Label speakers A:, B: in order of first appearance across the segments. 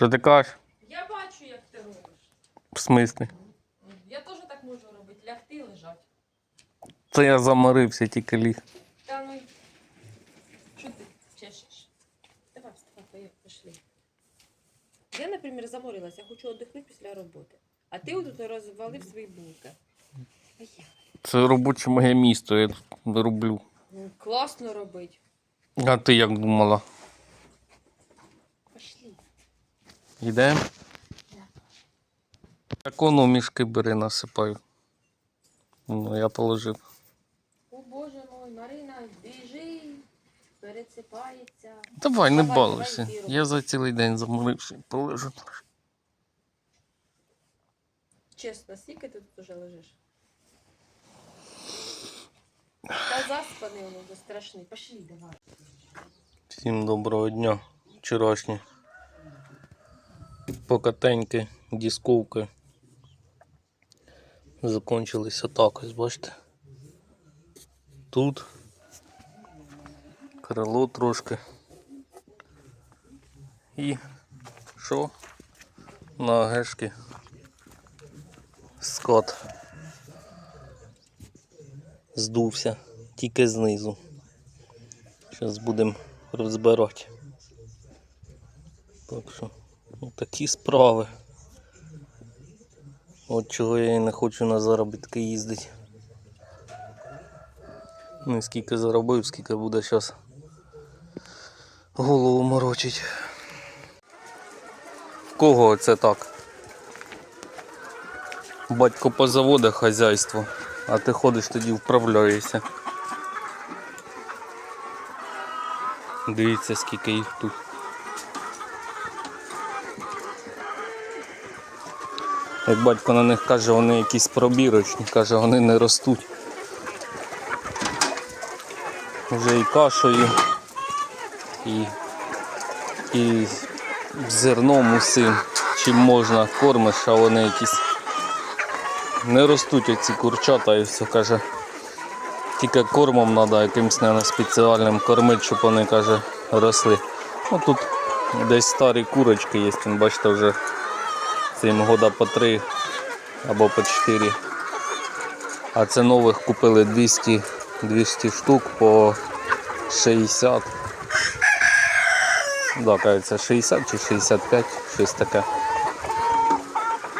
A: Що ти кажеш?
B: Я бачу, як ти робиш.
A: В смислі?
B: Я теж так можу робити, лягти і лежати.
A: Це я заморився тільки ліг.
B: Та ну, що ти чешеш? Давай, вставай, поїхали, пішли. Я, наприклад, заморилась, я хочу віддихнути після роботи. А ти тут розвалив свої булки.
A: Це робоче моє місто, я тут роблю.
B: Ну, класно робить.
A: А ти як думала?
B: Пошли.
A: Йдемо? Так воно мішки бери, насипаю. Ну, я положив.
B: О боже мой, Марина, біжи, пересипається.
A: Давай, не балуйся. Я за цілий день заморився. Полежу.
B: Чесно, скільки ти тут уже лежиш? Та заспаний воно страшний. Пошли, давай.
A: Всім доброго дня. Вчорашні. Покатеньки, дисковки. Закончилися так ось, бачите. Тут крило трошки. І що? На гешки скот здувся тільки знизу. Зараз будемо розбирати. Так що, такі справи. От чого я і не хочу на заробітки їздити. Ну скільки заробив, скільки буде зараз голову морочить. В кого це так? Батько по заводах хазяйство, а ти ходиш тоді вправляєшся. Дивіться, скільки їх тут. Як батько на них каже, вони якісь пробірочні, каже, вони не ростуть. Вже і кашею, і, і зерном усім, чим можна кормиш, а вони якісь не ростуть оці курчата і все каже. Тільки кормом треба якимось наверно, спеціальним кормити, щоб вони каже, росли. Ну тут десь старі курочки є, бачите, вже цим года по три або по чотири. А це нових купили 200, 200 штук по 60. Да, кажеться, 60 чи 65, щось таке.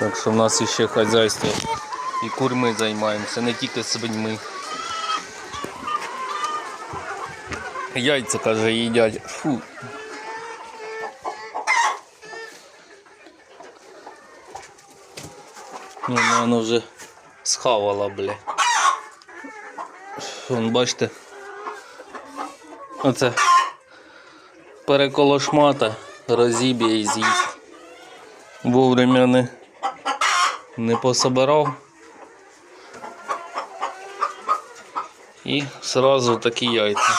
A: Так що в нас ще хазяйство і курми займаємося, не тільки свиньми. Яйця, каже, їдять. Фу. Ну, ну, воно вже схавала, бля. Вон, бачите. Оце переколошмата, розіб'є і з'їсть. Вовремя не, не пособирав. І сразу такі яйця.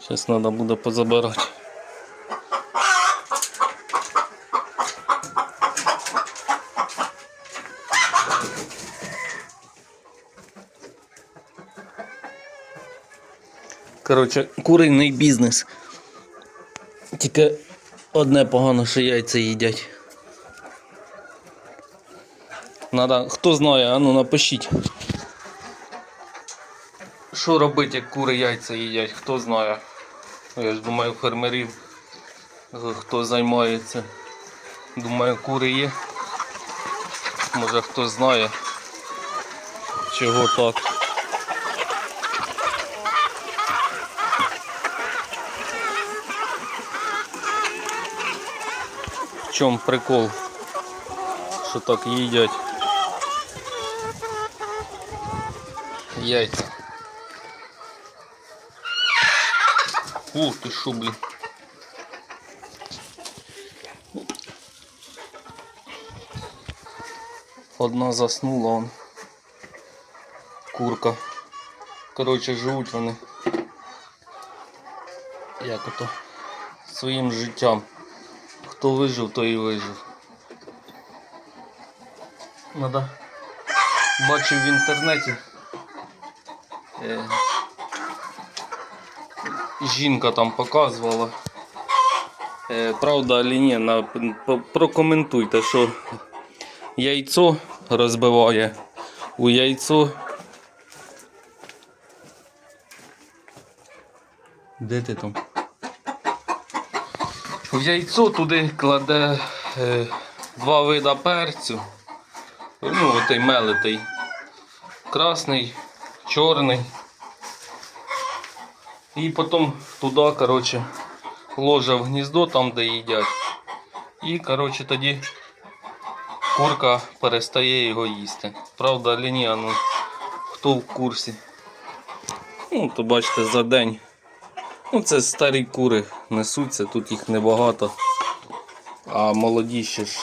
A: Зараз треба буде позабирати. Коротше, курийний бізнес. Тільки одне погано, що яйця їдять. Надо, хто знає, а ну напишіть. Що робити, як кури яйця їдять, хто знає. Я ж думаю, фермерів, хто займається. Думаю, кури є. Може хто знає, чого так. чому прикол, що так їдять яйця. Ух ти що, блін. Одна заснула он. Курка. Коротше, живуть вони. Як ото? Своїм життям. Хто вижив, той і вижив. Надо. Бачив в інтернеті. Е, жінка там показувала, Е, правда чи ні, на, прокоментуйте, що яйцо розбиває у яйцо. Де ти там? В яйцо туди кладе е, два вида перцю. Ну, отий мелитий. Красний, чорний. І потім туди, коротше, ложа в гніздо, там, де їдять. І, коротше, тоді курка перестає його їсти. Правда, лінія, ну, хто в курсі. Ну, то бачите, за день. Ну, це старі кури несуться, тут їх небагато. А молоді ще ж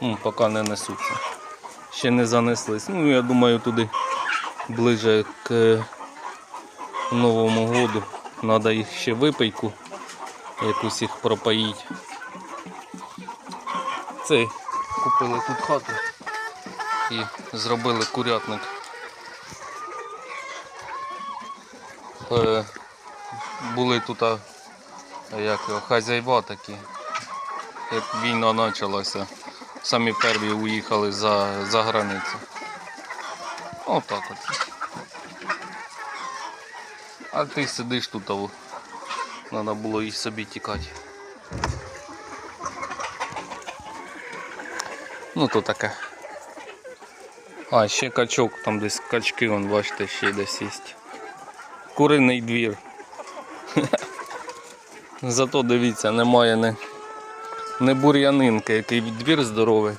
A: ну, поки не несуться. Ще не занеслись. Ну, я думаю, туди ближе к е, Новому году. Треба їх ще випийку, якусь їх пропоїть. Це купили тут хату і зробили курятник. Були тут як його, хазяйва такі. Як війна почалася, самі перві уїхали за, за границю. Отак от. А ти сидиш тут, треба було і собі тікати. Ну то таке. А, ще качок, там десь качки, вон, бачите, ще десь є. Куриний двір. Зато дивіться, немає не, не бур'янинки, який двір здоровий.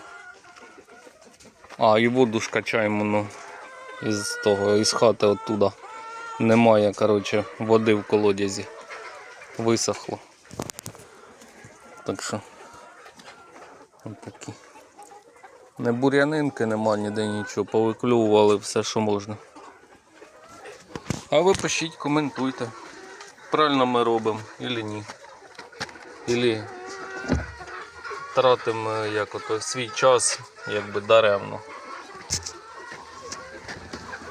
A: А, і воду ж качаємо ну, із того, із хати оттуда. Немає, коротше, води в колодязі. Висохло. Так що. От такі. Не бур'янинки нема ніде нічого, повиклювали все, що можна. А ви пишіть, коментуйте. Правильно ми робимо или ні. Ілі тратимо як ото, свій час якби даремно.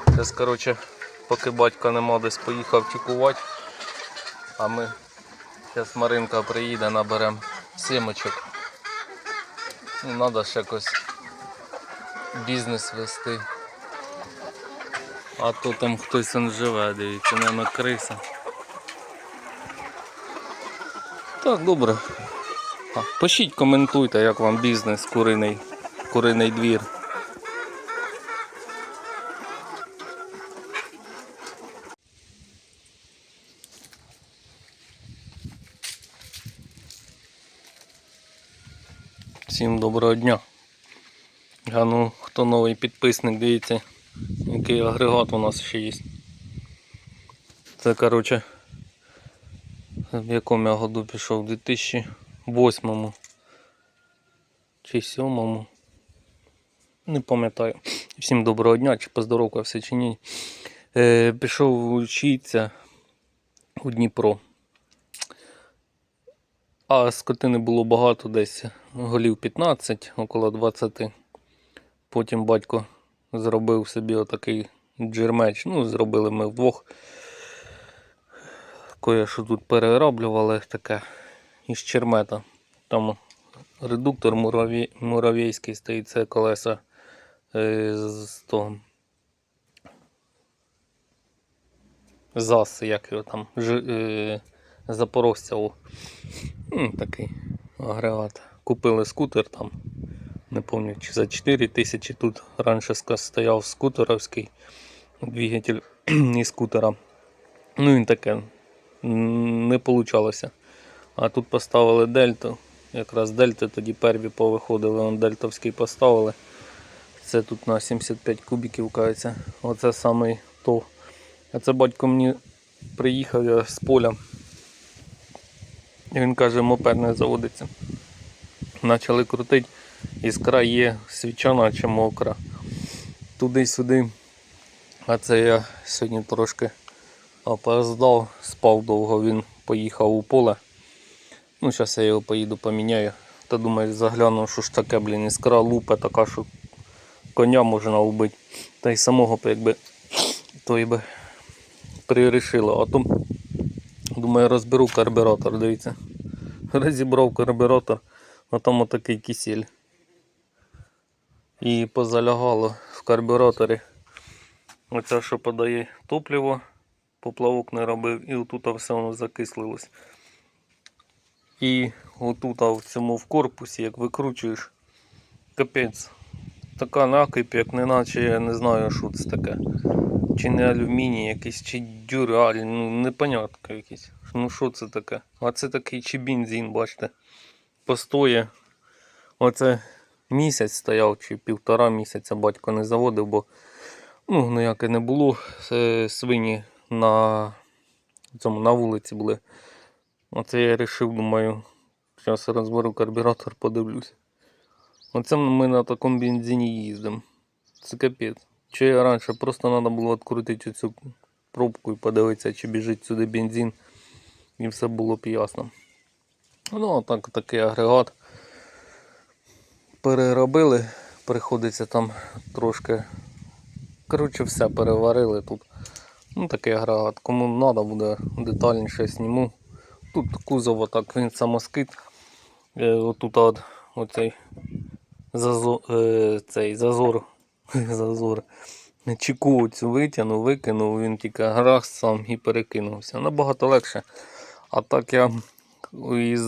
A: Зараз, коротше, поки батька нема десь поїхав тікувати, а ми зараз Маринка приїде, наберемо сімочок. Ну, треба ж якось бізнес вести. А то там хтось он живе, дивіться, не криса. Так, добре. Пишіть, коментуйте, як вам бізнес, куриний, куриний двір. Всім доброго дня. А ну, хто новий підписник, дивіться, який агрегат у нас ще є. Це, коротше, в якому я году пішов? В 2008 чи 2007. Не пам'ятаю. Всім доброго дня, чи поздоровкався, чи ні. Е, пішов вчитися у Дніпро. А скотини було багато десь, голів 15, около 20. Потім батько зробив собі отакий джермеч. Ну, зробили ми вдвох. Кое що тут перероблювали таке із чермета. Там редуктор муравейський стоїть, це колеса е, з того. ЗАС, як його там, Ж, е, запорожця. о. Такий агрегат. Купили скутер там. Не пам'ятаю, чи за 4 тисячі тут раніше стояв скутеровський двигатель із скутера. Ну він таке не вийшло. А тут поставили дельту. Якраз дельти тоді перві повиходили, он дельтовський поставили. Це тут на 75 кубиків кається. Оце саме то. А це батько мені приїхав я з поля. Він каже, мопед не заводиться. Почали крутити. Іскра є свічана чи мокра. Туди-сюди. А це я сьогодні трошки опоздав, спав довго, він поїхав у поле. Ну, зараз я його поїду поміняю. Та думаю, загляну, що ж таке, блін, іскра лупа така, що коня можна вбити. Та й самого якби той би прирішило. А то, думаю, розберу карбюратор, дивіться. розібрав карбюратор, а там отакий кисель. І позалягало в карбюраторі. Оце, що подає топливо, поплавок не робив, і отут все воно закислилось. І отут в цьому в корпусі, як викручуєш, капець. Така накипь, як неначе я не знаю, що це таке. Чи не алюміній якийсь, чи дюраль, ну непонятно якийсь. Ну що це таке? А це такий чи бензин, бачите. Постоє. Оце місяць стояв, чи півтора місяця батько не заводив, бо ну, ніяке не було. Е, Свині на, цьому, на вулиці були. Оце я вирішив, думаю, зараз розберу карбюратор, подивлюсь. Оце ми на такому бензині їздимо. Це капець. Чи я раніше просто треба було відкрутити цю пробку і подивитися, чи біжить сюди бензин. І все було б ясно. Ну, а так, такий агрегат. Переробили, приходиться там трошки. Коротше, все переварили тут. Ну, такий агрегат. Кому треба буде детальніше зніму. Тут кузов отак, він самоскид. Е, Отут от, оцей зазор, е, цей зазор, зазор. Чеку цю витягнув, викинув, він тільки грах сам і перекинувся. Набагато легше. А так я із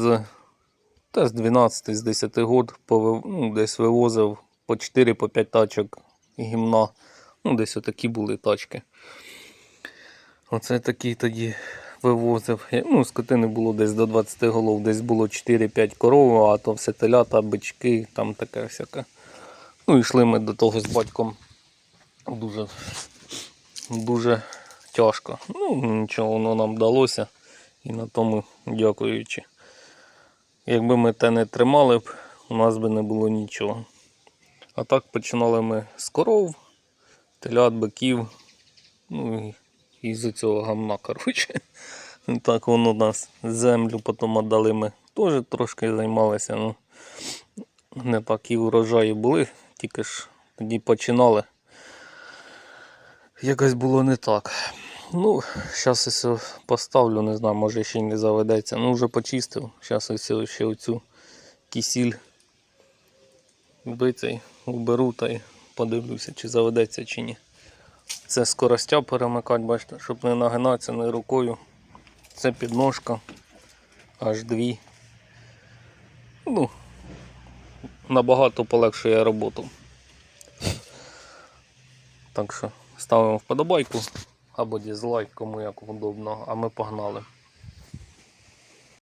A: з 12 з 10 год повив, ну, десь вивозив по 4 по 5 тачок гімна. Ну, десь отакі були тачки. Оце такі тоді вивозив. Ну, скотини було десь до 20 голов, десь було 4-5 коров, а то все телята, бички, там таке всяке. Ну, йшли ми до того з батьком дуже, дуже тяжко. Ну, нічого, воно нам вдалося. І на тому дякуючи. Якби ми те не тримали б, у нас би не було нічого. А так починали ми з коров, телят, биків, ну і, і з цього гамна, коротше. Так воно нас землю потім віддали ми. Теж трошки займалися. Ну, не такі урожаї були, тільки ж тоді починали. Якось було не так. Ну, зараз ось поставлю, не знаю, може ще й не заведеться. Ну, вже почистив. Зараз ось ще оцю кисіль битий уберу та й подивлюся, чи заведеться, чи ні. Це скоростя перемикати, бачите, щоб не нагинатися не рукою. Це підножка. Аж дві. Ну, набагато полегшує роботу. Так що ставимо вподобайку або дізлайк, кому як удобно, а ми погнали.